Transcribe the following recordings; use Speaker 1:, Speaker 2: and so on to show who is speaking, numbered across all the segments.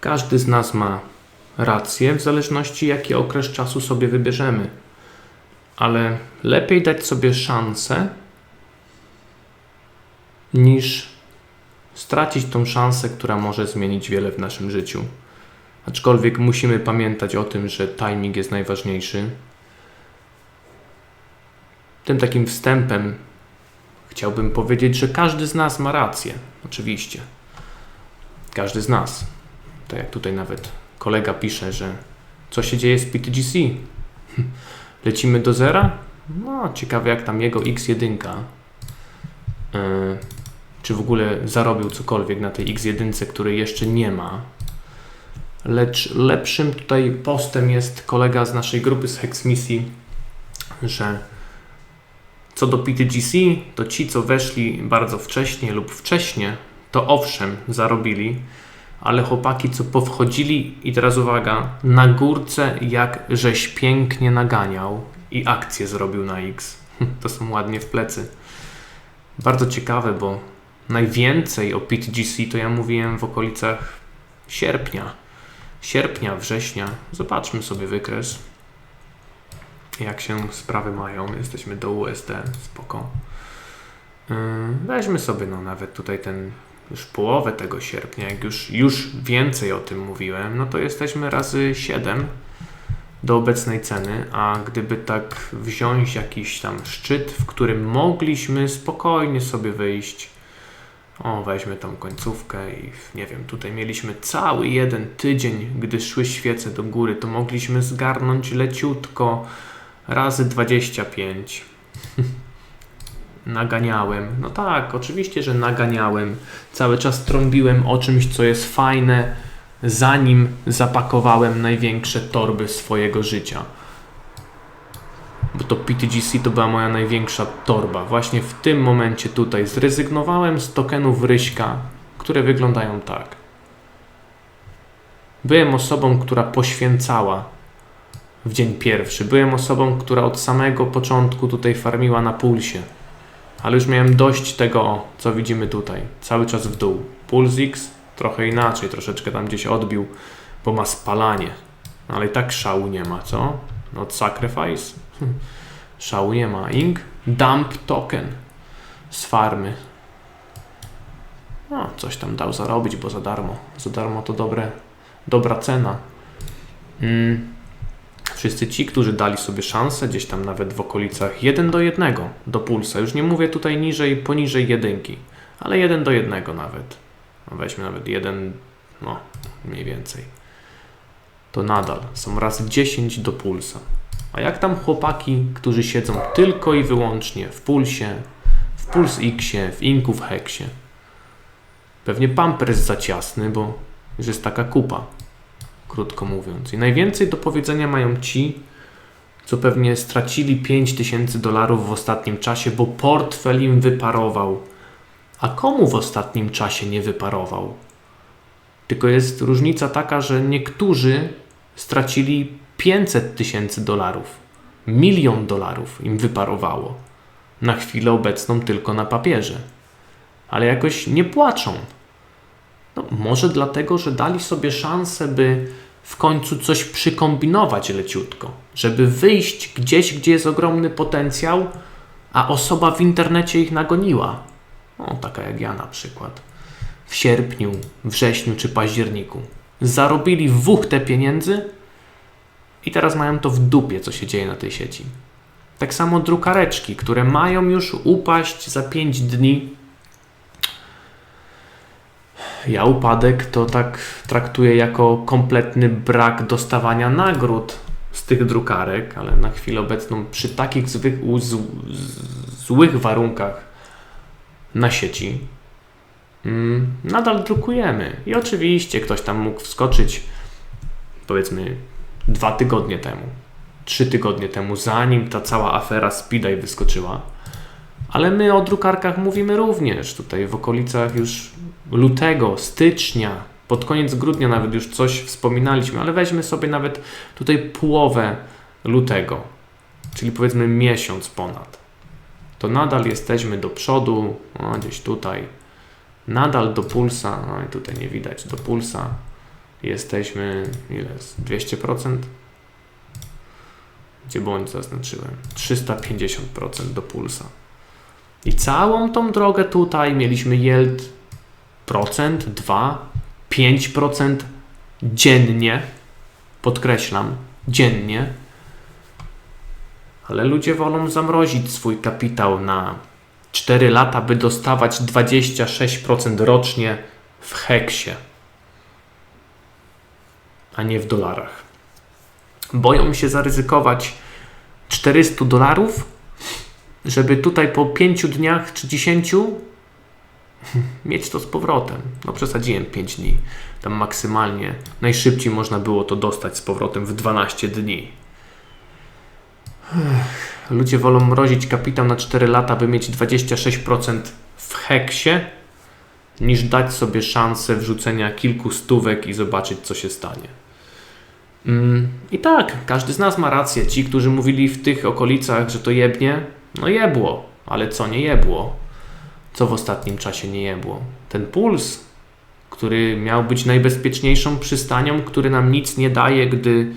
Speaker 1: Każdy z nas ma rację, w zależności jaki okres czasu sobie wybierzemy. Ale lepiej dać sobie szansę, niż stracić tą szansę, która może zmienić wiele w naszym życiu. Aczkolwiek musimy pamiętać o tym, że timing jest najważniejszy. Tym takim wstępem chciałbym powiedzieć, że każdy z nas ma rację. Oczywiście. Każdy z nas. Tak jak tutaj nawet kolega pisze, że co się dzieje z PTGC? Lecimy do zera? No, ciekawe jak tam jego X1. Yy, czy w ogóle zarobił cokolwiek na tej X1, której jeszcze nie ma. Lecz lepszym tutaj postem jest kolega z naszej grupy z Hexmisji, że co do PTGC, to ci, co weszli bardzo wcześnie lub wcześnie, to owszem, zarobili, ale chłopaki, co powchodzili, i teraz uwaga, na górce, jak żeś pięknie naganiał i akcję zrobił na X. To są ładnie w plecy. Bardzo ciekawe, bo najwięcej o PTGC to ja mówiłem w okolicach sierpnia. Sierpnia, września. Zobaczmy sobie wykres. Jak się sprawy mają. Jesteśmy do USD. Spoko. Yy, weźmy sobie no nawet tutaj ten już połowę tego sierpnia, jak już, już więcej o tym mówiłem, no to jesteśmy razy 7 do obecnej ceny, a gdyby tak wziąć jakiś tam szczyt, w którym mogliśmy spokojnie sobie wyjść, o weźmy tam końcówkę i nie wiem, tutaj mieliśmy cały jeden tydzień, gdy szły świece do góry, to mogliśmy zgarnąć leciutko razy 25. naganiałem. No tak, oczywiście, że naganiałem. Cały czas trąbiłem o czymś, co jest fajne, zanim zapakowałem największe torby swojego życia. Bo to PTGC to była moja największa torba. Właśnie w tym momencie tutaj zrezygnowałem z tokenów Ryśka, które wyglądają tak. Byłem osobą, która poświęcała w dzień pierwszy. Byłem osobą, która od samego początku tutaj farmiła na pulsie. Ale już miałem dość tego, co widzimy tutaj. Cały czas w dół. Puls X trochę inaczej, troszeczkę tam gdzieś odbił, bo ma spalanie. No, ale i tak szału nie ma, co? No Sacrifice? Szału nie ma. Ink? Dump token z farmy. No, coś tam dał zarobić, bo za darmo. Za darmo to dobre, dobra cena. Mm. Wszyscy ci, którzy dali sobie szansę, gdzieś tam nawet w okolicach 1 do 1 do pulsa, już nie mówię tutaj niżej, poniżej jedynki, ale 1 do 1 nawet. No weźmy nawet 1, no mniej więcej. To nadal są raz 10 do pulsa. A jak tam chłopaki, którzy siedzą tylko i wyłącznie w pulsie, w puls Xie, w inku, w heksie? Pewnie pamper jest za ciasny, bo już jest taka kupa krótko mówiąc. I najwięcej do powiedzenia mają ci, co pewnie stracili 5000 dolarów w ostatnim czasie, bo portfel im wyparował. A komu w ostatnim czasie nie wyparował? Tylko jest różnica taka, że niektórzy stracili 500 tysięcy dolarów, milion dolarów im wyparowało. Na chwilę obecną tylko na papierze. Ale jakoś nie płaczą no, może dlatego, że dali sobie szansę, by w końcu coś przykombinować leciutko, żeby wyjść gdzieś, gdzie jest ogromny potencjał, a osoba w internecie ich nagoniła. O, taka jak ja na przykład. W sierpniu, wrześniu czy październiku. Zarobili w te pieniędzy i teraz mają to w dupie, co się dzieje na tej sieci. Tak samo drukareczki, które mają już upaść za 5 dni, ja upadek to tak traktuję jako kompletny brak dostawania nagród z tych drukarek, ale na chwilę obecną przy takich złych, z, złych warunkach na sieci mm, nadal drukujemy. I oczywiście ktoś tam mógł wskoczyć powiedzmy dwa tygodnie temu, trzy tygodnie temu, zanim ta cała afera Speedaj wyskoczyła. Ale my o drukarkach mówimy również tutaj w okolicach już lutego, stycznia, pod koniec grudnia nawet już coś wspominaliśmy, ale weźmy sobie nawet tutaj połowę lutego, czyli powiedzmy miesiąc ponad. To nadal jesteśmy do przodu, o, gdzieś tutaj, nadal do pulsa, tutaj nie widać, do pulsa jesteśmy, ile jest? 200%? Gdzie bądź zaznaczyłem? 350% do pulsa. I całą tą drogę tutaj mieliśmy yield procent, 2, 5% dziennie. Podkreślam, dziennie. Ale ludzie wolą zamrozić swój kapitał na 4 lata, by dostawać 26% rocznie w heksie, a nie w dolarach. Boją się zaryzykować 400 dolarów, żeby tutaj po 5 dniach czy 10 mieć to z powrotem. No przesadziłem 5 dni. Tam maksymalnie najszybciej można było to dostać z powrotem w 12 dni. Ludzie wolą mrozić kapitał na 4 lata, by mieć 26% w heksie, niż dać sobie szansę wrzucenia kilku stówek i zobaczyć, co się stanie. Mm, I tak, każdy z nas ma rację. Ci, którzy mówili w tych okolicach, że to jebnie, no jebło, ale co nie jebło? Co w ostatnim czasie nie jebło? Ten puls, który miał być najbezpieczniejszą przystanią, który nam nic nie daje, gdy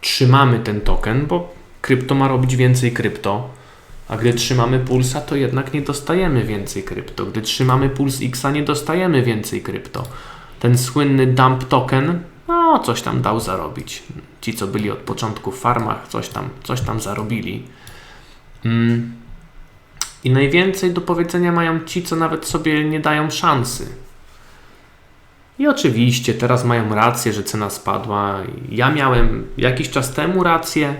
Speaker 1: trzymamy ten token, bo krypto ma robić więcej krypto, a gdy trzymamy pulsa, to jednak nie dostajemy więcej krypto. Gdy trzymamy puls X, nie dostajemy więcej krypto. Ten słynny dump token, no coś tam dał zarobić. Ci, co byli od początku w farmach, coś tam, coś tam zarobili. Mm. I najwięcej do powiedzenia mają ci, co nawet sobie nie dają szansy. I oczywiście teraz mają rację, że cena spadła. Ja miałem jakiś czas temu rację,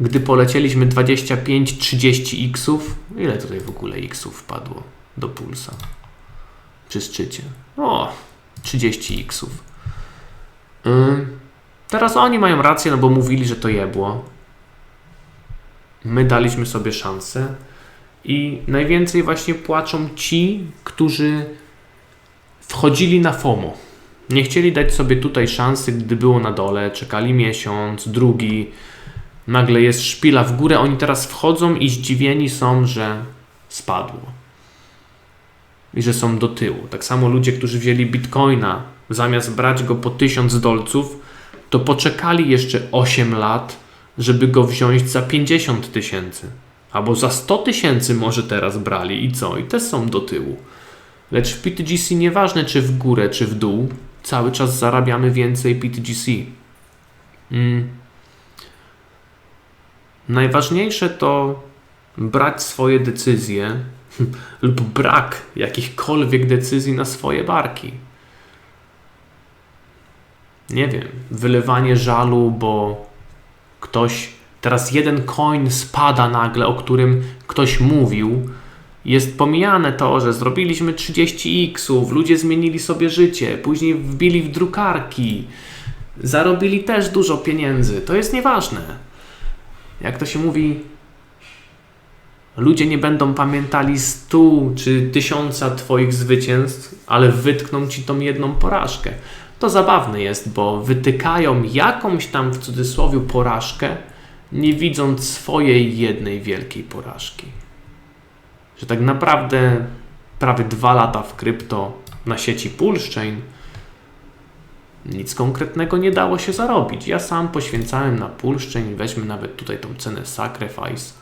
Speaker 1: gdy polecieliśmy 25-30 xów. Ile tutaj w ogóle xów wpadło do pulsa przy szczycie? O, 30 xów. Teraz oni mają rację, no bo mówili, że to jebło. My daliśmy sobie szansę. I najwięcej właśnie płaczą ci, którzy wchodzili na FOMO. Nie chcieli dać sobie tutaj szansy, gdy było na dole, czekali miesiąc, drugi, nagle jest szpila w górę, oni teraz wchodzą i zdziwieni są, że spadło. I że są do tyłu. Tak samo ludzie, którzy wzięli bitcoina, zamiast brać go po 1000 dolców, to poczekali jeszcze 8 lat, żeby go wziąć za 50 tysięcy. Albo za 100 tysięcy może teraz brali i co? I te są do tyłu. Lecz w PTGC nieważne czy w górę, czy w dół, cały czas zarabiamy więcej PTGC. Mm. Najważniejsze to brać swoje decyzje lub brak jakichkolwiek decyzji na swoje barki. Nie wiem, wylewanie żalu, bo ktoś teraz jeden coin spada nagle, o którym ktoś mówił. Jest pomijane to, że zrobiliśmy 30 xów, ludzie zmienili sobie życie, później wbili w drukarki, zarobili też dużo pieniędzy. To jest nieważne jak to się mówi, ludzie nie będą pamiętali stu czy tysiąca Twoich zwycięstw, ale wytkną Ci tą jedną porażkę. To zabawne jest, bo wytykają jakąś tam w cudzysłowie porażkę, nie widząc swojej jednej wielkiej porażki. Że tak naprawdę prawie dwa lata w krypto na sieci Pulsechain nic konkretnego nie dało się zarobić. Ja sam poświęcałem na pulszczeń, weźmy nawet tutaj tą cenę Sacrifice.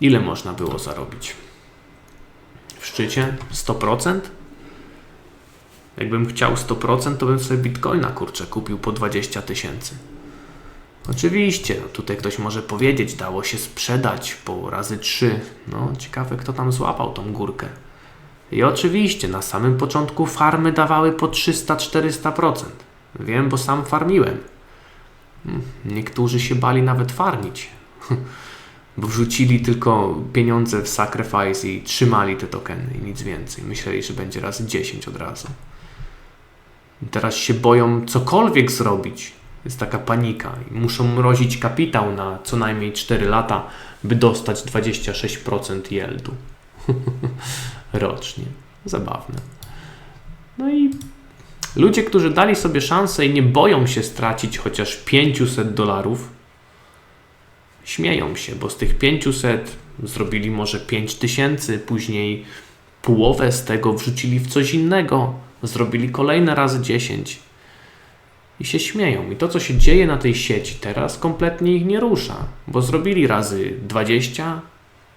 Speaker 1: Ile można było zarobić? W szczycie 100%? Jakbym chciał 100%, to bym sobie bitcoina kurczę kupił po 20 tysięcy. Oczywiście, no tutaj ktoś może powiedzieć, dało się sprzedać po razy 3. No, ciekawe, kto tam złapał tą górkę. I oczywiście na samym początku farmy dawały po 300-400%. Wiem, bo sam farmiłem. Hmm, niektórzy się bali nawet farmić, bo wrzucili tylko pieniądze w sacrifice i trzymali te tokeny i nic więcej. Myśleli, że będzie razy 10 od razu. I teraz się boją cokolwiek zrobić. Jest taka panika i muszą mrozić kapitał na co najmniej 4 lata, by dostać 26% yieldu rocznie. Zabawne. No i ludzie, którzy dali sobie szansę i nie boją się stracić chociaż 500 dolarów, śmieją się, bo z tych 500 zrobili może 5000, później połowę z tego wrzucili w coś innego, Zrobili kolejne razy 10 i się śmieją. I to, co się dzieje na tej sieci teraz, kompletnie ich nie rusza, bo zrobili razy 20,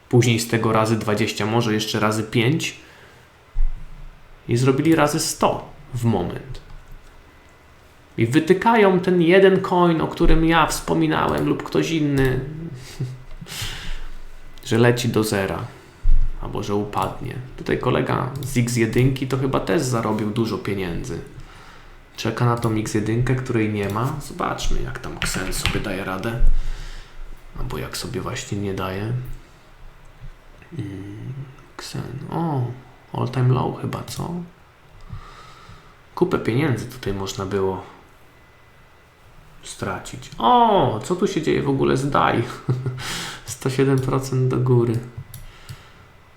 Speaker 1: później z tego razy 20, może jeszcze razy 5 i zrobili razy 100 w moment. I wytykają ten jeden coin, o którym ja wspominałem, lub ktoś inny, że leci do zera albo że upadnie. Tutaj kolega z X1 to chyba też zarobił dużo pieniędzy. Czeka na tą X1, której nie ma. Zobaczmy, jak tam Xen sobie daje radę. Albo jak sobie właśnie nie daje. Mm, Xen. O, all time low chyba, co? Kupę pieniędzy tutaj można było stracić. O, co tu się dzieje w ogóle z DAI? 107% do góry.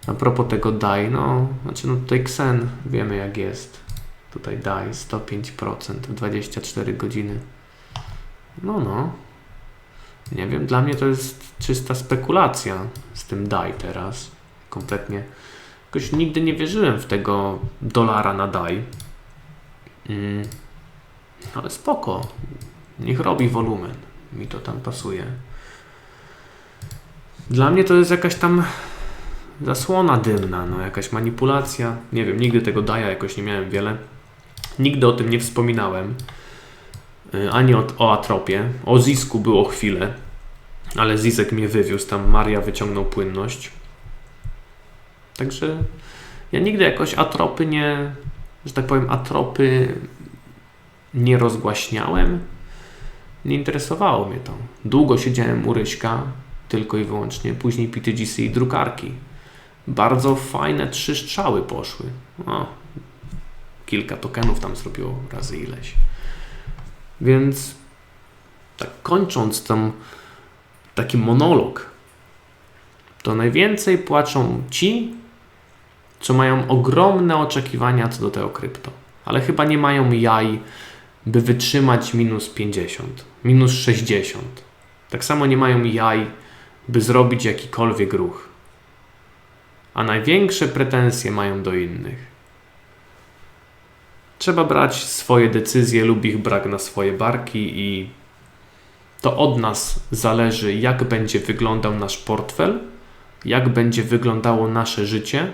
Speaker 1: A propos tego DAI, no, znaczy no tutaj Xen, wiemy jak jest. Tutaj DAI 105% w 24 godziny. No, no. Nie wiem, dla mnie to jest czysta spekulacja z tym DAI teraz. Kompletnie. Jakoś nigdy nie wierzyłem w tego dolara na DAI. Mm. Ale spoko. Niech robi wolumen. Mi to tam pasuje. Dla mnie to jest jakaś tam zasłona dymna, no jakaś manipulacja. Nie wiem, nigdy tego daja jakoś nie miałem wiele. Nigdy o tym nie wspominałem. Y, Ani o, o atropie. O zisku było chwilę, ale zisek mnie wywiózł. Tam Maria wyciągnął płynność. Także ja nigdy jakoś atropy nie, że tak powiem, atropy nie rozgłaśniałem. Nie interesowało mnie to. Długo siedziałem u Ryśka, tylko i wyłącznie. Później PTGC i drukarki. Bardzo fajne trzy strzały poszły. O, kilka tokenów tam zrobiło razy ileś. Więc tak kończąc tam taki monolog, to najwięcej płaczą ci, co mają ogromne oczekiwania co do tego krypto, ale chyba nie mają jaj, by wytrzymać minus 50, minus 60. Tak samo nie mają jaj, by zrobić jakikolwiek ruch. A największe pretensje mają do innych. Trzeba brać swoje decyzje lub ich brak na swoje barki i to od nas zależy, jak będzie wyglądał nasz portfel, jak będzie wyglądało nasze życie.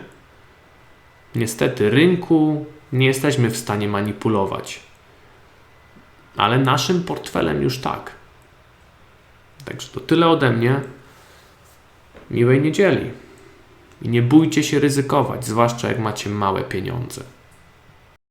Speaker 1: Niestety, rynku nie jesteśmy w stanie manipulować, ale naszym portfelem już tak. Także to tyle ode mnie. Miłej niedzieli. I nie bójcie się ryzykować, zwłaszcza jak macie małe pieniądze.